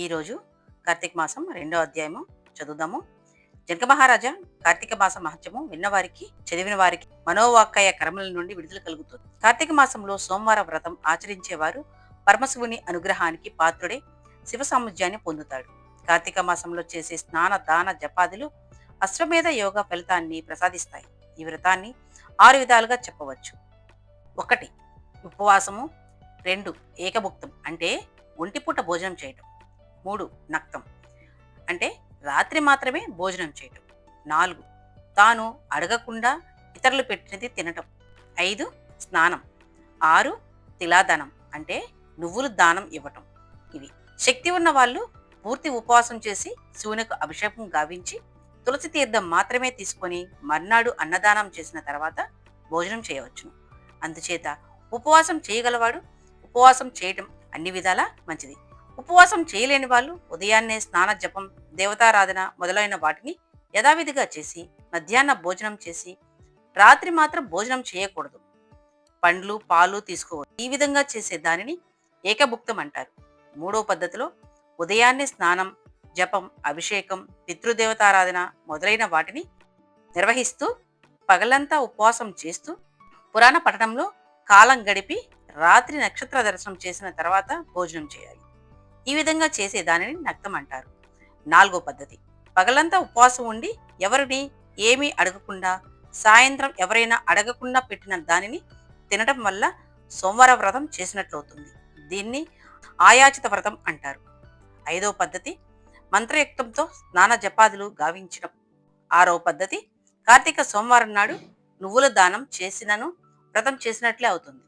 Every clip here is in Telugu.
ఈరోజు కార్తీక మాసం రెండో అధ్యాయము చదువుదాము. జనక మహారాజా కార్తీక మాస మహత్యము విన్నవారికి చదివిన వారికి మనోవాక్కయ కర్మల నుండి విడుదల కలుగుతుంది. కార్తీక మాసంలో సోమవార వ్రతం ఆచరించేవారు పరమశివుని అనుగ్రహానికి పాత్రుడే శివ సామ్రాజ్యాన్ని పొందుతాడు. కార్తీక మాసంలో చేసే స్నాన దాన జపాదులు అశ్వమేధ యోగ ఫలితాన్ని ప్రసాదిస్తాయి. ఈ వ్రతాన్ని ఆరు విధాలుగా చెప్పవచ్చు. ఒకటి ఉపవాసము. రెండు ఏకభుక్తం అంటే ఒంటిపూట భోజనం చేయటం. మూడు నక్తం. అంటే రాత్రి మాత్రమే భోజనం చేయటం. నాలుగు తాను అడగకుండా ఇతరులు పెట్టినది తినటం. ఐదు స్నానం. ఆరు తిలాదానం. అంటే నువ్వులు దానం ఇవ్వటం. ఇవి. శక్తి ఉన్న వాళ్ళు పూర్తి ఉపవాసం చేసి శివునికి అభిషేకం గావించి తులసి తీర్థం మాత్రమే తీసుకొని మర్నాడు అన్నదానం చేసిన తర్వాత భోజనం చేయవచ్చును అందుచేత ఉపవాసం చేయగలవాడు ఉపవాసం చేయటం అన్ని విధాలా మంచిది. ఉపవాసం చేయలేని వాళ్ళు ఉదయాన్నే స్నాన జపం దేవతారాధన మొదలైన వాటిని యథావిధిగా చేసి మధ్యాహ్న భోజనం చేసి రాత్రి మాత్రం భోజనం చేయకూడదు. పండ్లు పాలు తీసుకోవద్దు. ఈ విధంగా చేసే దానిని ఏకభుక్తం అంటారు. మూడో పద్ధతిలో ఉదయాన్నే స్నానం జపం అభిషేకం పితృదేవతారాధన మొదలైన వాటిని నిర్వహిస్తూ పగలంతా ఉపవాసం చేస్తూ పురాణ పఠనంలో కాలం గడిపి రాత్రి నక్షత్ర దర్శనం చేసిన తర్వాత భోజనం చేయాలి. ఈ విధంగా చేసే దానిని నక్తం అంటారు. నాలుగో పద్ధతి. పగలంతా ఉపవాసం ఉండి ఎవరిని ఏమీ అడగకుండా సాయంత్రం ఎవరైనా అడగకుండా పెట్టిన దానిని తినడం వల్ల సోమవార వ్రతం చేసినట్లవుతుంది. దీన్ని ఆయాచిత వ్రతం అంటారు. ఐదో పద్ధతి. మంత్రయుక్తంతో స్నాన జపాదులు గావించడం. ఆరో పద్ధతి. కార్తీక సోమవారం నాడు నువ్వుల దానం చేసినను వ్రతం చేసినట్లే అవుతుంది.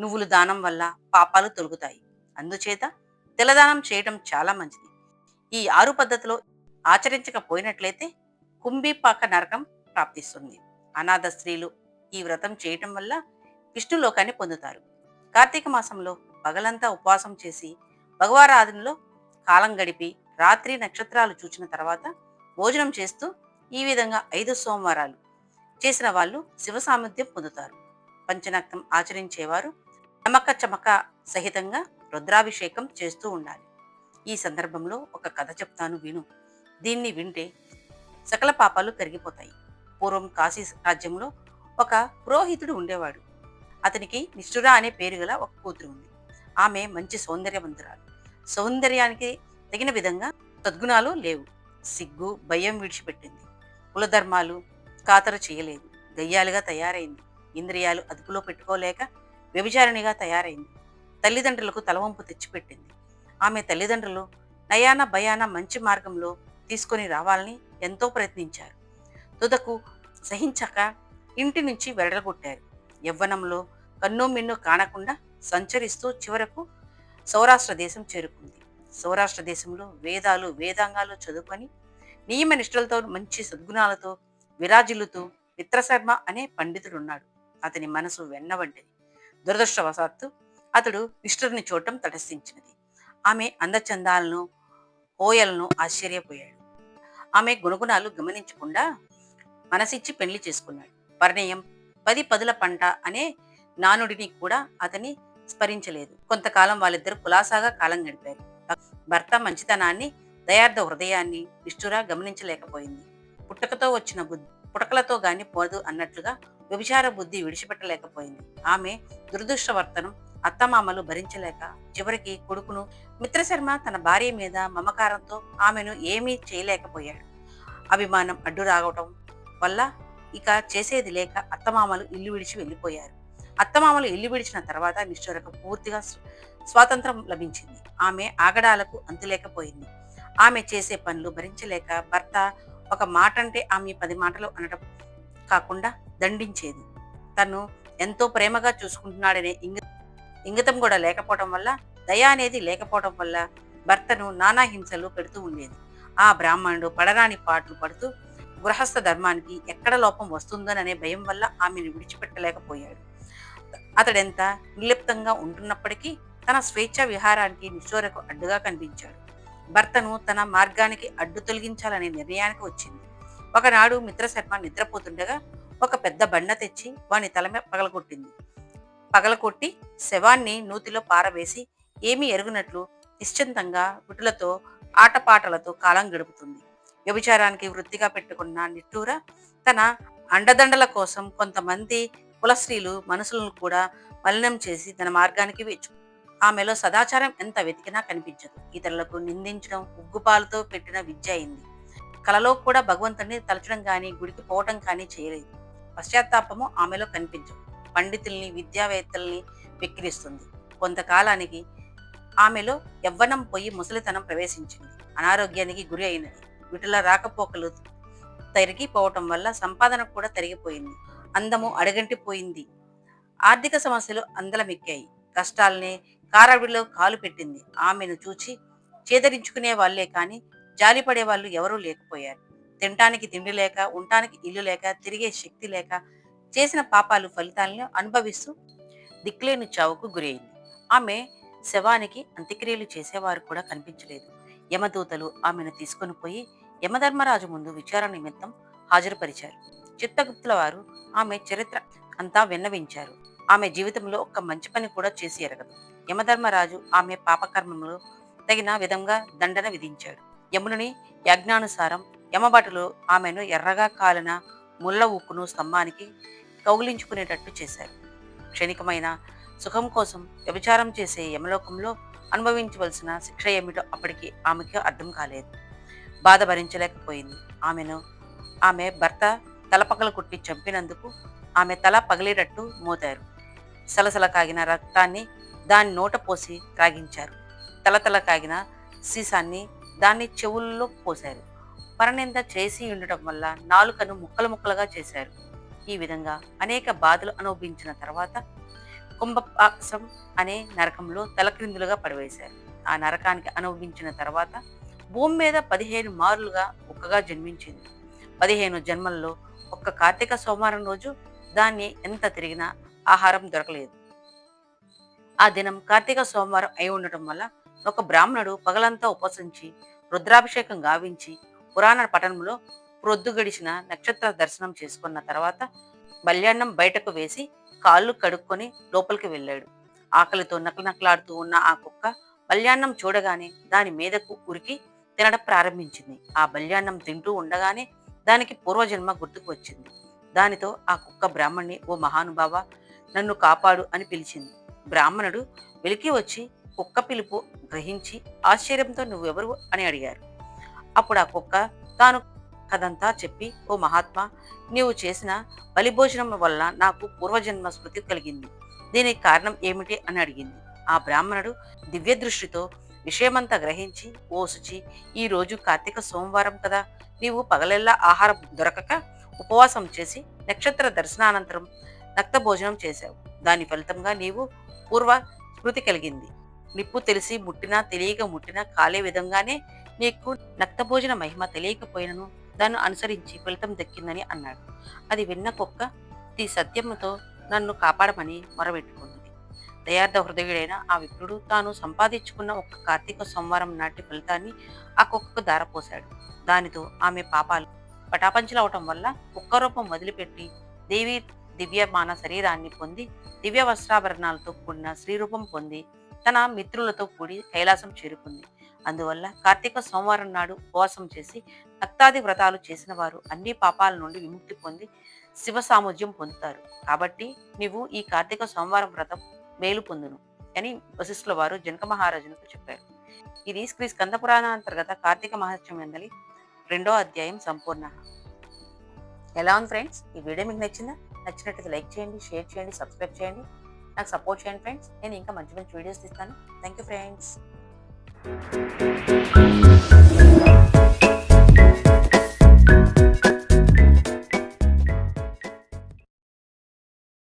నువ్వులు దానం వల్ల పాపాలు తొలుగుతాయి. అందుచేత తిలదానం చేయటం చాలా మంచిది. ఈ ఆరు పద్ధతిలో ఆచరించకపోయినట్లయితే కుంభీపాక నరకం ప్రాప్తిస్తుంది. అనాథ స్త్రీలు ఈ వ్రతం చేయటం వల్ల విష్ణులోకాన్ని పొందుతారు. కార్తీక మాసంలో పగలంతా ఉపవాసం చేసి భగవారాధనలో కాలం గడిపి రాత్రి నక్షత్రాలు చూచిన తర్వాత భోజనం చేస్తూ ఈ విధంగా ఐదు సోమవారాలు చేసిన వాళ్ళు శివ సామర్థ్యం పొందుతారు. పంచనక్తం ఆచరించేవారు. నమక చమక సహితంగా రుద్రాభిషేకం చేస్తూ ఉండాలి. ఈ సందర్భంలో ఒక కథ చెప్తాను విను. దీన్ని వింటే సకల పాపాలు కరిగిపోతాయి పూర్వం కాశీ రాజ్యంలో ఒక పురోహితుడు ఉండేవాడు. అతనికి నిష్ఠుర అనే పేరు గల ఒక కూతురు ఉంది. ఆమె మంచి సౌందర్యవంతురాలు. సౌందర్యానికి తగిన విధంగా సద్గుణాలు లేవు. సిగ్గు భయం విడిచిపెట్టింది. కులధర్మాలు ఖాతరు చేయలేదు. గయ్యాలుగా తయారైంది. ఇంద్రియాలు అదుపులో పెట్టుకోలేక వ్యభిచారిణిగా తయారైంది. తల్లిదండ్రులకు తలవంపు తెచ్చిపెట్టింది. ఆమె తల్లిదండ్రులు నయాన భయాన మంచి మార్గంలో తీసుకొని రావాలని ఎంతో ప్రయత్నించారు. తుదకు సహించక ఇంటి నుంచి వెడలగొట్టారు. యవ్వనంలో కన్ను మిన్ను కానకుండా సంచరిస్తూ చివరకు సౌరాష్ట్ర దేశం చేరుకుంది. సౌరాష్ట్ర దేశంలో వేదాలు వేదాంగాలు చదువుకొని నియమ నిష్ఠలతో మంచి సద్గుణాలతో విరాజిల్లుతూ మిత్రశర్మ అనే పండితుడున్నాడు. అతని మనసు వెన్నవంటిది దురదృష్టవశాత్తు అతడు విష్ణుని చూడటం తటస్థించినది. ఆమె అందచందాలను హోయలను ఆశ్చర్యపోయాడు. ఆమె గుణగుణాలు గమనించకుండా మనసిచ్చి పెళ్ళి చేసుకున్నాడు. పరిణయం పది పదుల పంట అనే నానుడిని కూడా అతని స్మరించలేదు. కొంతకాలం వాళ్ళిద్దరు కులాసాగా కాలం గడిపారు. భర్త మంచితనాన్ని దయార్థ హృదయాన్ని నిష్ఠురా గమనించలేకపోయింది. పుట్టకతో వచ్చిన బుద్ధి పుటకలతో గాని పోదు అన్నట్లుగా వ్యభిచార బుద్ధి విడిచిపెట్టలేకపోయింది. ఆమె దురదృష్టవర్తనం అత్తమామలు భరించలేక చివరికి కొడుకును మిత్రశర్మ తన భార్య మీద మమకారంతో ఆమెను ఏమీ చేయలేకపోయాడు. అభిమానం అడ్డు రావటం వల్ల ఇక చేసేది లేక అత్తమామలు ఇల్లు విడిచి వెళ్ళిపోయారు. అత్తమామలు ఇల్లు విడిచిన తర్వాత నిశ్చరకు పూర్తిగా స్వాతంత్రం లభించింది. ఆమె ఆగడాలకు అంతులేకపోయింది. ఆమె చేసే పనులు భరించలేక భర్త ఒక మాట అంటే ఆమె పది మాటలు అనడం కాకుండా దండించేది. తను ఎంతో ప్రేమగా చూసుకుంటున్నాడనే ఇంగ ఇంగితం కూడా లేకపోవడం వల్ల దయ అనేది లేకపోవడం వల్ల భర్తను నానా హింసలు పెడుతూ ఉండేది. ఆ బ్రాహ్మణుడు పడరాని పాటలు పడుతూ గృహస్థ ధర్మానికి ఎక్కడ లోపం వస్తుందోననే భయం వల్ల ఆమెను విడిచిపెట్టలేకపోయాడు. అతడెంత నిర్లిప్తంగా ఉంటున్నప్పటికీ తన స్వేచ్ఛ విహారానికి నిష్ఠూరకు అడ్డుగా కనిపించాడు. భర్తను తన మార్గానికి అడ్డు తొలగించాలనే నిర్ణయానికి వచ్చింది. ఒకనాడు మిత్రశర్మ నిద్రపోతుండగా ఒక పెద్ద బండ తెచ్చి వాని తల పగలగొట్టింది. పగలకొట్టి శవాన్ని నూతిలో పారవేసి ఏమీ ఎరుగునట్లు నిశ్చింతంగా విటులతో ఆటపాటలతో కాలం గడుపుతుంది. వ్యభిచారానికి వృత్తిగా పెట్టుకున్న నిట్టూర తన అండదండల కోసం కొంతమంది కులస్త్రీలు మనసులను కూడా మలినం చేసి తన మార్గానికి వేచు. ఆమెలో సదాచారం ఎంత వెతికినా కనిపించదు. ఇతరులకు నిందించడం ఉగ్గుపాలతో పెట్టిన విద్య అయింది. కలలో కూడా భగవంతుడిని తలచడం కానీ గుడికి పోవటం కానీ చేయలేదు. పశ్చాత్తాపము ఆమెలో కనిపించదు. పండితుల్ని విద్యావేత్తల్ని వెక్కిరిస్తుంది. కొంతకాలానికి ఆమెలో యవ్వనం పోయి ముసలితనం ప్రవేశించింది. అనారోగ్యానికి గురి అయినది. వీటిలో రాకపోకలు తరిగిపోవటం వల్ల సంపాదన కూడా తరిగిపోయింది. అందము అడగంటిపోయింది ఆర్థిక సమస్యలు అందలమెక్కాయి. కష్టాలనే కారవిడిలో కాలు పెట్టింది. ఆమెను చూచి చేదరించుకునే వాళ్ళే కానీ జాలిపడే వాళ్ళు ఎవరూ లేకపోయారు. తినటానికి తిండి లేక ఉండటానికి ఇల్లు లేక తిరిగే శక్తి లేక చేసిన పాపాలు ఫలితాలను అనుభవిస్తూ దిక్కులేని చావుకు గురైంది. ఆమె శవానికి అంత్యక్రియలు చేసేవారు కూడా కనిపించలేదు. యమదూతలు ఆమెను తీసుకుని పోయి యమధర్మరాజు ముందు విచారణ నిమిత్తం హాజరుపరిచారు. చిత్తగుప్తుల వారు ఆమె చరిత్ర అంతా విన్నవించారు. ఆమె జీవితంలో ఒక్క మంచి పని కూడా చేసి ఎరగదు. యమధర్మరాజు ఆమె పాపకర్మములు తగిన విధంగా దండన విధించాడు. యమునుని యజ్ఞానుసారం యమభటులు ఆమెను ఎర్రగా కాలిన ముళ్ళ ఉక్కును స్తంభానికి కౌగిలించుకునేటట్టు చేశారు. క్షణికమైన సుఖం కోసం వ్యభిచారం చేసే యమలోకంలో అనుభవించవలసిన శిక్ష ఏమిటో అప్పటికి ఆమెకి అర్థం కాలేదు. బాధ భరించలేకపోయింది. ఆమెను ఆమె భర్త తలపగలు కుట్టి చంపినందుకు ఆమె తల పగిలేటట్టు మోతారు సలసల కాగిన రక్తాన్ని దాని నోట పోసి త్రాగించారు. తలతల కాగిన సీసాన్ని దాన్ని చెవుల్లో పోశారు. పరనింద చేసి ఉండటం వల్ల నాలుకను ముక్కలు ముక్కలుగా చేశారు. ఈ విధంగా అనేక బాధలు అనుభవించిన తర్వాత కుంభపాసం అనే నరకంలో తలక్రిందులుగా పడివేశారు. ఆ నరకానికి అనుభవించిన తర్వాత భూమి మీద పదిహేను మారులుగా ఒక్కగా జన్మించింది. పదిహేను జన్మల్లో ఒక్క కార్తీక సోమవారం రోజు దాన్ని ఎంత తిరిగినా ఆహారం దొరకలేదు. ఆ దినం కార్తీక సోమవారం అయి ఉండటం వల్ల ఒక బ్రాహ్మణుడు పగలంతా ఉపసించి రుద్రాభిషేకం గావించి పురాణ పట్టణంలో ప్రొద్దు గడిచిన నక్షత్ర దర్శనం చేసుకున్న తర్వాత బల్యాన్నం బయటకు వేసి కాళ్ళు కడుక్కొని లోపలికి వెళ్ళాడు. ఆకలితో నకలనకలాడుతూ ఉన్న ఆ కుక్క బల్యాన్నం చూడగానే దాని మీదకు ఉరికి తినడం ప్రారంభించింది. ఆ బల్యాన్నం తింటూ ఉండగానే దానికి పూర్వజన్మ గుర్తుకు వచ్చింది. దానితో ఆ కుక్క బ్రాహ్మణ్ణి ఓ మహానుభావ నన్ను కాపాడు అని పిలిచింది. బ్రాహ్మణుడు వెలికి వచ్చి కుక్క పిలుపు గ్రహించి ఆశ్చర్యంతో నువ్వెవరు? అని అడిగారు. అప్పుడు ఆ కుక్క తాను కథంతా చెప్పి ఓ మహాత్మా నీవు చేసిన బలిభోజనం వల్ల నాకు పూర్వజన్మ స్మృతి కలిగింది. దీనికి కారణం ఏమిటి? అని అడిగింది. ఆ బ్రాహ్మణుడు దివ్య దృష్టితో విషయమంతా గ్రహించి ఓ శుచి ఈ రోజు కార్తీక సోమవారం కదా నీవు పగలెల్లా ఆహారం దొరకక ఉపవాసం చేసి నక్షత్ర దర్శనానంతరం రక్త భోజనం చేశావు. దాని ఫలితంగా నీవు పూర్వ స్మృతి కలిగింది. నిప్పు తెలిసి ముట్టినా తెలియక ముట్టినా కాలే విధంగానే నీకు నక్తభోజన మహిమ తెలియకపోయినను దాన్ని అనుసరించి ఫలితం దక్కిందని అన్నాడు. అది విన్న కుక్క ఈ సత్యముతో నన్ను కాపాడమని మొరబెట్టుకున్నది దయార్థ హృదయుడైన ఆ విప్రుడు తాను సంపాదించుకున్న ఒక కార్తీక సోమవారం నాటి ఫలితాన్ని ఆ కుక్కకు దారపోశాడు. దానితో ఆమె పాపాలు పటాపంచలవటం వల్ల కుక్క రూపం వదిలిపెట్టి దేవి దివ్యమాన శరీరాన్ని పొంది దివ్య వస్త్రాభరణాలతో కూడిన శ్రీరూపం పొంది తన మిత్రులతో కూడి కైలాసం చేరుకుంది. అందువల్ల కార్తీక సోమవారం నాడు ఉపవాసం చేసి భక్తాది వ్రతాలు చేసిన వారు అన్ని పాపాల నుండి విముక్తి పొంది శివ సామర్థ్యం పొందుతారు. కాబట్టి నీవు ఈ కార్తీక సోమవారం వ్రతం మేలు పొందును అని వశిష్ఠుల వారు జనక మహారాజునకు చెప్పారు. ఇది శ్రీ స్కంద పురాణాంతర్గత కార్తీక మహాత్సవం ఎందలి రెండో అధ్యాయం సంపూర్ణ. ఎలా ఉంది ఫ్రెండ్స్? ఈ వీడియో మీకు నచ్చిందా? నచ్చినట్లయితే లైక్ చేయండి షేర్ చేయండి సబ్స్క్రైబ్ చేయండి. నాకు సపోర్ట్ చేయండి ఫ్రెండ్స్. నేను ఇంకా మంచి మంచి వీడియోస్ ఇస్తాను thank you friends. Thank you.